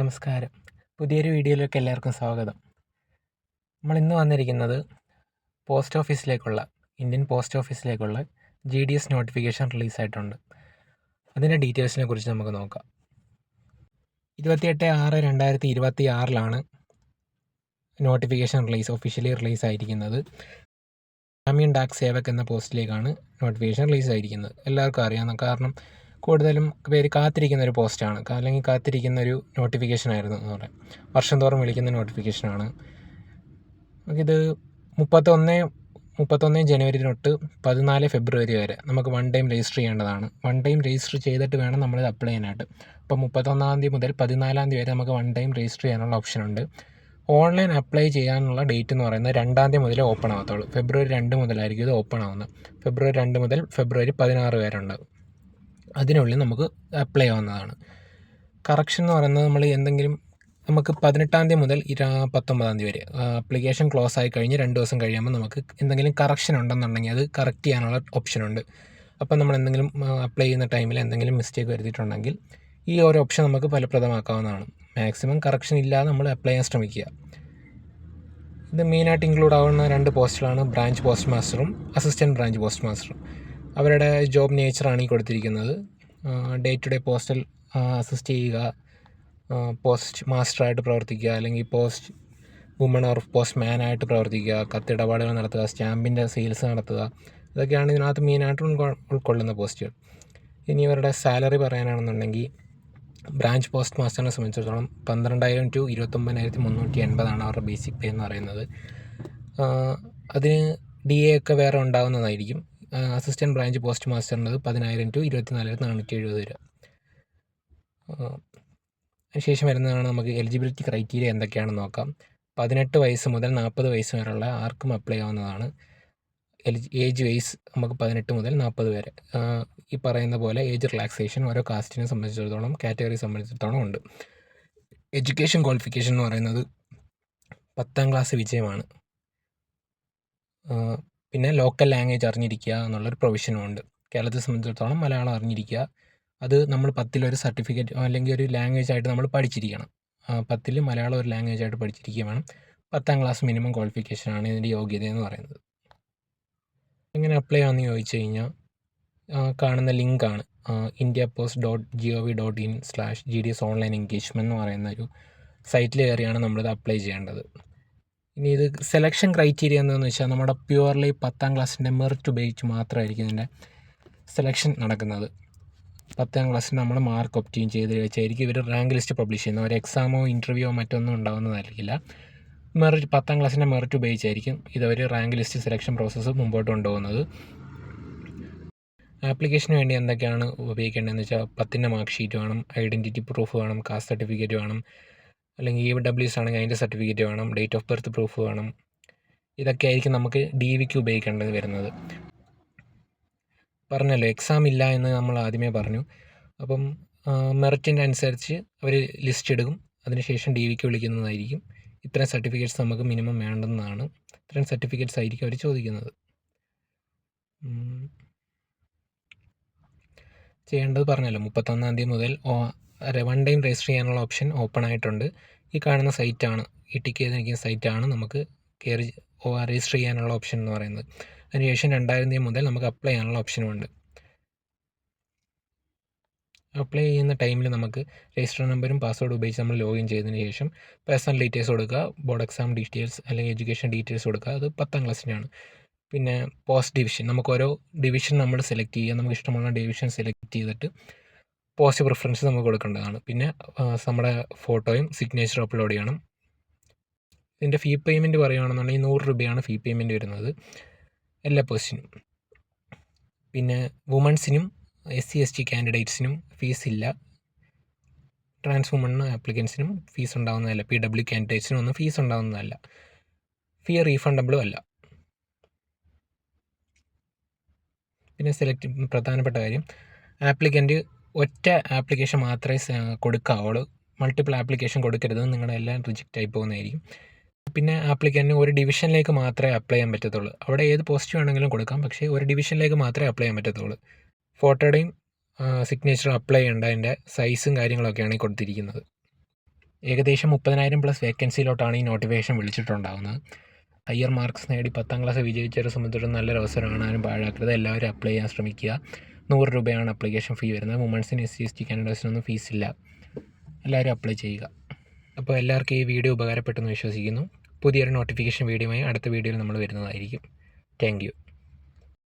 നമസ്കാരം. പുതിയൊരു വീഡിയോയിലേക്ക് എല്ലാവർക്കും സ്വാഗതം. നമ്മൾ ഇന്ന് വന്നിരിക്കുന്നത് പോസ്റ്റ് ഓഫീസിലേക്കുള്ള ഇന്ത്യൻ പോസ്റ്റ് ഓഫീസിലേക്കുള്ള ജി ഡി എസ് നോട്ടിഫിക്കേഷൻ റിലീസായിട്ടുണ്ട് അതിന്റെ ഡീറ്റെയിൽസിനെ കുറിച്ച് നമുക്ക് നോക്കാം. ഇരുപത്തിയെട്ട് ആറ് രണ്ടായിരത്തി ഇരുപത്തി ആറിലാണ് നോട്ടിഫിക്കേഷൻ റിലീസ് ഒഫീഷ്യലി റിലീസ് ആയിരിക്കുന്നത്. ഗ്രാമീൺ ഡാക് സേവക് എന്ന പോസ്റ്റിലേക്കാണ് നോട്ടിഫിക്കേഷൻ റിലീസ് ആയിരിക്കുന്നത്. എല്ലാവർക്കും അറിയാവുന്ന കാരണം കൂടുതലും പേര് കാത്തിരിക്കുന്ന ഒരു പോസ്റ്റാണ് അല്ലെങ്കിൽ കാത്തിരിക്കുന്ന ഒരു നോട്ടിഫിക്കേഷൻ ആയിരുന്നു എന്ന് പറയാം വർഷം തോറും വിളിക്കുന്ന നോട്ടിഫിക്കേഷനാണ് ഇത് മുപ്പത്തൊന്ന് മുപ്പത്തൊന്ന് ജനുവരി തൊട്ട് പതിനാല് ഫെബ്രുവരി വരെ നമുക്ക് വൺ ടൈം രജിസ്റ്റർ ചെയ്യേണ്ടതാണ്. വൺ ടൈം രജിസ്റ്റർ ചെയ്തിട്ട് വേണം നമ്മളിത് അപ്ലൈ ചെയ്യാനായിട്ട്. അപ്പോൾ മുപ്പത്തൊന്നാം തീയതി മുതൽ പതിനാലാം തീയതി വരെ നമുക്ക് വൺ ടൈം രജിസ്റ്റർ ചെയ്യാനുള്ള ഓപ്ഷൻ ഉണ്ട്. ഓൺലൈൻ അപ്ലൈ ചെയ്യാനുള്ള ഡേറ്റ് എന്ന് പറയുന്നത് രണ്ടാം തീയതി മുതലേ ഓപ്പൺ ആവത്തുള്ളൂ. ഫെബ്രുവരി രണ്ട് മുതലായിരിക്കും ഇത് ഓപ്പൺ ആവുന്നത്. ഫെബ്രുവരി രണ്ട് മുതൽ ഫെബ്രുവരി പതിനാറ് വരെ ഉണ്ട് അതിനുള്ളിൽ നമുക്ക് അപ്ലൈ ആവുന്നതാണ്. കറക്ഷൻ എന്ന് പറയുന്നത് നമ്മൾ എന്തെങ്കിലും നമുക്ക് പതിനെട്ടാം തീയതി മുതൽ ഇരാ പത്തൊമ്പതാം തീയതി വരെ അപ്ലിക്കേഷൻ ക്ലോസ് ആയി കഴിഞ്ഞ് രണ്ട് ദിവസം കഴിയുമ്പോൾ നമുക്ക് എന്തെങ്കിലും കറക്ഷൻ ഉണ്ടെന്നുണ്ടെങ്കിൽ അത് കറക്റ്റ് ചെയ്യാനുള്ള ഓപ്ഷൻ ഉണ്ട്. അപ്പം നമ്മൾ എന്തെങ്കിലും അപ്ലൈ ചെയ്യുന്ന ടൈമിൽ എന്തെങ്കിലും മിസ്റ്റേക്ക് വരുത്തിയിട്ടുണ്ടെങ്കിൽ ഈ ഒരു ഓപ്ഷൻ നമുക്ക് ഫലപ്രദമാക്കാവുന്നതാണ്. മാക്സിമം കറക്ഷൻ ഇല്ലാതെ നമ്മൾ അപ്ലൈ ചെയ്യാൻ ശ്രമിക്കുക. ഇത് മെയിനായിട്ട് ഇൻക്ലൂഡ് ആവുന്ന രണ്ട് പോസ്റ്റുകളാണ് ബ്രാഞ്ച് പോസ്റ്റ് മാസ്റ്ററും അസിസ്റ്റന്റ് ബ്രാഞ്ച് പോസ്റ്റ് മാസ്റ്ററും അവരുടെ ജോബ് നേച്ചറാണ് ഈ കൊടുത്തിരിക്കുന്നത്. Day to day postal assist ചെയ്യുക പോസ്റ്റ് മാസ്റ്ററായിട്ട് പ്രവർത്തിക്കുക അല്ലെങ്കിൽ പോസ്റ്റ് വുമൺ ഓർ പോസ്റ്റ് മാനായിട്ട് പ്രവർത്തിക്കുക കത്തിടപാടുകൾ നടത്തുക സ്റ്റാമ്പിന്റെ സെയിൽസ് നടത്തുക ഇതൊക്കെയാണ് ഇതിനകത്ത് മെയിനായിട്ട് ഉൾക്കൊള്ളുന്ന പോസ്റ്റുകൾ. ഇനി ഇവരുടെ സാലറി പറയാനാണെന്നുണ്ടെങ്കിൽ ബ്രാഞ്ച് പോസ്റ്റ് മാസ്റ്ററിനെ സംബന്ധിച്ചിടത്തോളം പന്ത്രണ്ടായിരം ടു ഇരുപത്തൊമ്പതിനായിരത്തി മുന്നൂറ്റി എൺപതാണ് അവരുടെ ബേസിക് പേ എന്ന് പറയുന്നത്. അതിന് ഡി എ ഒക്കെ വേറെ ഉണ്ടാകുന്നതായിരിക്കും അസിസ്റ്റന്റ് ബ്രാഞ്ച് പോസ്റ്റ് മാസ്റ്ററിന്റെത് പതിനായിരം ടു ഇരുപത്തിനാലായിരത്തി നാനൂറ്റി എഴുപത് രൂപ അതിനുശേഷം വരുന്നതാണ് നമുക്ക് എലിജിബിലിറ്റി ക്രൈറ്റീരിയ എന്തൊക്കെയാണെന്ന് നോക്കാം. പതിനെട്ട് വയസ്സ് മുതൽ നാൽപ്പത് വയസ്സ് വരെയുള്ള ആർക്കും അപ്ലൈ ആവുന്നതാണ്. എലിജി ഏജ് വൈസ് നമുക്ക് പതിനെട്ട് മുതൽ നാൽപ്പത് വരെ. ഈ പറയുന്ന പോലെ ഏജ് റിലാക്സേഷൻ ഓരോ കാസ്റ്റിനെ സംബന്ധിച്ചിടത്തോളം കാറ്റഗറി സംബന്ധിച്ചിടത്തോളം ഉണ്ട്. എഡ്യൂക്കേഷൻ ക്വാളിഫിക്കേഷൻ എന്ന് പറയുന്നത് പത്താം ക്ലാസ് വിജയമാണ്. പിന്നെ ലോക്കൽ ലാംഗ്വേജ് അറിഞ്ഞിരിക്കുക എന്നുള്ളൊരു പ്രൊവിഷനും ഉണ്ട്. കേരളത്തെ സംബന്ധിച്ചിടത്തോളം മലയാളം അറിഞ്ഞിരിക്കുക. അത് നമ്മൾ പത്തിലൊരു സർട്ടിഫിക്കറ്റ് അല്ലെങ്കിൽ ഒരു ലാംഗ്വേജ് ആയിട്ട് നമ്മൾ പഠിച്ചിരിക്കണം. പത്തിൽ മലയാളം ഒരു ലാംഗ്വേജ് ആയിട്ട് പഠിച്ചിരിക്കുക വേണം. പത്താം ക്ലാസ് മിനിമം ക്വാളിഫിക്കേഷനാണ് ഇതിന്റെ യോഗ്യത എന്ന് പറയുന്നത്. എങ്ങനെ അപ്ലൈ ആണെന്ന് ചോദിച്ചു കഴിഞ്ഞാൽ കാണുന്ന ലിങ്കാണ് India post dot G O V dot in slash G D S online engagement എന്ന് പറയുന്ന ഒരു സൈറ്റിൽ കയറിയാണ് നമ്മളിത് അപ്ലൈ ചെയ്യേണ്ടത്. ഇനി ഇത് സെലക്ഷൻ ക്രൈറ്റീരിയ എന്താണെന്ന് വെച്ചാൽ നമ്മുടെ പ്യുവർലി പത്താം ക്ലാസ്സിന്റെ മെറിറ്റ് ഉപയോഗിച്ച് മാത്രമായിരിക്കും ഇതിന്റെ സെലക്ഷൻ നടക്കുന്നത്. പത്താം ക്ലാസ്സിൽ നമ്മൾ മാർക്ക് ഒപ്റ്റീൻ ചെയ്ത് വെച്ചായിരിക്കും ഇവർ റാങ്ക് ലിസ്റ്റ് പബ്ലിഷ് ചെയ്യുന്നത്. ഒരു എക്സാമോ ഇന്റർവ്യൂവോ മറ്റൊന്നും ഉണ്ടാകുന്നതായിരിക്കില്ല മെറിറ്റ് പത്താം ക്ലാസ്സിന്റെ മെറിറ്റ് ഉപയോഗിച്ചായിരിക്കും ഇതവർ റാങ്ക് ലിസ്റ്റ് സെലക്ഷൻ പ്രോസസ്സ് മുമ്പോട്ട് കൊണ്ടുപോകുന്നത്. ആപ്ലിക്കേഷന് വേണ്ടി എന്തൊക്കെയാണ് ഉപയോഗിക്കേണ്ടതെന്ന് വെച്ചാൽ പത്തിന്റെ മാർക്ക് ഷീറ്റ് വേണം ഐഡന്റിറ്റി പ്രൂഫ് വേണം കാസ്റ്റ് സർട്ടിഫിക്കറ്റ് വേണം അല്ലെങ്കിൽ ഇ ഡബ്ല്യൂസ് ആണെങ്കിൽ അതിന്റെ സർട്ടിഫിക്കറ്റ് വേണം ഡേറ്റ് ഓഫ് ബർത്ത് പ്രൂഫ് വേണം. ഇതൊക്കെ ആയിരിക്കും നമുക്ക് ഡി വിക്ക് ഉപയോഗിക്കേണ്ടത് വരുന്നത്. പറഞ്ഞല്ലോ എക്സാം ഇല്ല എന്ന് നമ്മൾ ആദ്യമേ പറഞ്ഞു. അപ്പം മെറിറ്റിന്റെ അനുസരിച്ച് അവർ ലിസ്റ്റ് എടുക്കും. അതിനുശേഷം ഡി വിക്ക് വിളിക്കുന്നതായിരിക്കും. ഇത്രയും സർട്ടിഫിക്കറ്റ്സ് നമുക്ക് മിനിമം വേണ്ടെന്നാണ്. ഇത്രയും സർട്ടിഫിക്കറ്റ്സ് ആയിരിക്കും അവർ ചോദിക്കുന്നത്. ചെയ്യേണ്ടത് പറഞ്ഞല്ലോ മുപ്പത്തൊന്നാം തീയതി മുതൽ വൺ ടൈം രജിസ്റ്റർ ചെയ്യാനുള്ള ഓപ്ഷൻ ഓപ്പൺ ആയിട്ടുണ്ട്. ഈ കാണുന്ന സൈറ്റാണ് ഈ ടിക്ക് ചെയ്തിരിക്കുന്ന സൈറ്റാണ് നമുക്ക് കയറി രജിസ്റ്റർ ചെയ്യാനുള്ള ഓപ്ഷൻ എന്ന് പറയുന്നത്. അതിനുശേഷം രണ്ടായിരം തീയതി മുതൽ നമുക്ക് അപ്ലൈ ചെയ്യാനുള്ള ഓപ്ഷനുമുണ്ട് അപ്ലൈ ചെയ്യുന്ന ടൈമിൽ നമുക്ക് രജിസ്റ്റർ നമ്പറും പാസ്വേഡും ഉപയോഗിച്ച് നമ്മൾ ലോഗിൻ ചെയ്തതിന് ശേഷം പേഴ്സണൽ ഡീറ്റെയിൽസ് കൊടുക്കുക ബോർഡ് എക്സാം ഡീറ്റെയിൽസ് അല്ലെങ്കിൽ എഡ്യൂക്കേഷൻ ഡീറ്റെയിൽസ് കൊടുക്കുക. അത് പത്താം ക്ലാസ്സിനാണ് പിന്നെ പോസ്റ്റ് ഡിവിഷൻ നമുക്ക് ഓരോ ഡിവിഷൻ നമ്മൾ സെലക്ട് ചെയ്യുക. നമുക്ക് ഇഷ്ടമുള്ള ഡിവിഷൻ സെലക്ട് ചെയ്തിട്ട് പോസ്റ്റ് പ്രിഫറൻസ് നമുക്ക് കൊടുക്കേണ്ടതാണ്. പിന്നെ നമ്മുടെ ഫോട്ടോയും സിഗ്നേച്ചർ അപ്ലോഡ് ചെയ്യണം. ഇതിന്റെ ഫീ പേയ്മെന്റ് പറയുകയാണെന്നുണ്ടെങ്കിൽ നൂറ് രൂപയാണ് ഫീ പേയ്മെന്റ് വരുന്നത്. എല്ലാ പേഴ്സിനും പിന്നെ വുമൺസിനും എസ് സി എസ് ടി കാൻഡിഡേറ്റ്സിനും ഫീസ് ഇല്ല. ട്രാൻസ് വുമൺ ആപ്ലിക്കൻസിനും ഫീസ് ഉണ്ടാകുന്നതല്ല പി ഡബ്ല്യു കാൻഡിഡേറ്റ്സിനും ഒന്നും ഫീസ് ഉണ്ടാകുന്നതല്ല ഫീ റീഫണ്ടബിളും അല്ല. പിന്നെ സെലക്ട് പ്രധാനപ്പെട്ട കാര്യം. ആപ്ലിക്കന്റ് ഒറ്റ ആപ്ലിക്കേഷൻ മാത്രമേ കൊടുക്കാവുള്ളൂ. മൾട്ടിപ്പിൾ ആപ്ലിക്കേഷൻ കൊടുക്കരുത്. നിങ്ങളുടെ എല്ലാം റിജക്റ്റ് ആയി പോകുന്നതായിരിക്കും. പിന്നെ ആപ്ലിക്കന്റിന് ഒരു ഡിവിഷനിലേക്ക് മാത്രമേ അപ്ലൈ ചെയ്യാൻ പറ്റത്തുള്ളൂ. അവിടെ ഏത് പോസ്റ്റ് വേണമെങ്കിലും കൊടുക്കാം. പക്ഷേ ഒരു ഡിവിഷനിലേക്ക് മാത്രമേ അപ്ലൈ ചെയ്യാൻ പറ്റത്തുള്ളൂ. ഫോട്ടോയുടെയും സിഗ്നേച്ചറും അപ്ലൈ ചെയ്യേണ്ട അതിന്റെ സൈസും കാര്യങ്ങളൊക്കെയാണ് ഈ കൊടുത്തിരിക്കുന്നത്. ഏകദേശം മുപ്പതിനായിരം പ്ലസ് വേക്കൻസിയിലോട്ടാണ് ഈ നോട്ടിഫിക്കേഷൻ വിളിച്ചിട്ടുണ്ടാകുന്നത് ഹയർ മാർക്സ് നേടി പത്താം ക്ലാസ് വിജയിച്ചവരെ സംബന്ധിച്ചിടത്തോളം നല്ലൊരു അവസരമാണ് ആരും പാഴാക്കരുത്. എല്ലാവരും അപ്ലൈ ചെയ്യാൻ ശ്രമിക്കുക. നൂറ് രൂപയാണ് അപ്ലിക്കേഷൻ ഫീ വരുന്നത്. വുമൺസിന് എസ് സി എസ് ടി കാൻഡിഡേറ്റ്സിനൊന്നും ഫീസില്ല എല്ലാവരും അപ്ലൈ ചെയ്യുക. അപ്പോൾ എല്ലാവർക്കും ഈ വീഡിയോ ഉപകാരപ്പെട്ടെന്ന് വിശ്വസിക്കുന്നു. പുതിയൊരു നോട്ടിഫിക്കേഷൻ വീഡിയോയുമായി അടുത്ത വീഡിയോയിൽ നമ്മൾ വരുന്നതായിരിക്കും. താങ്ക്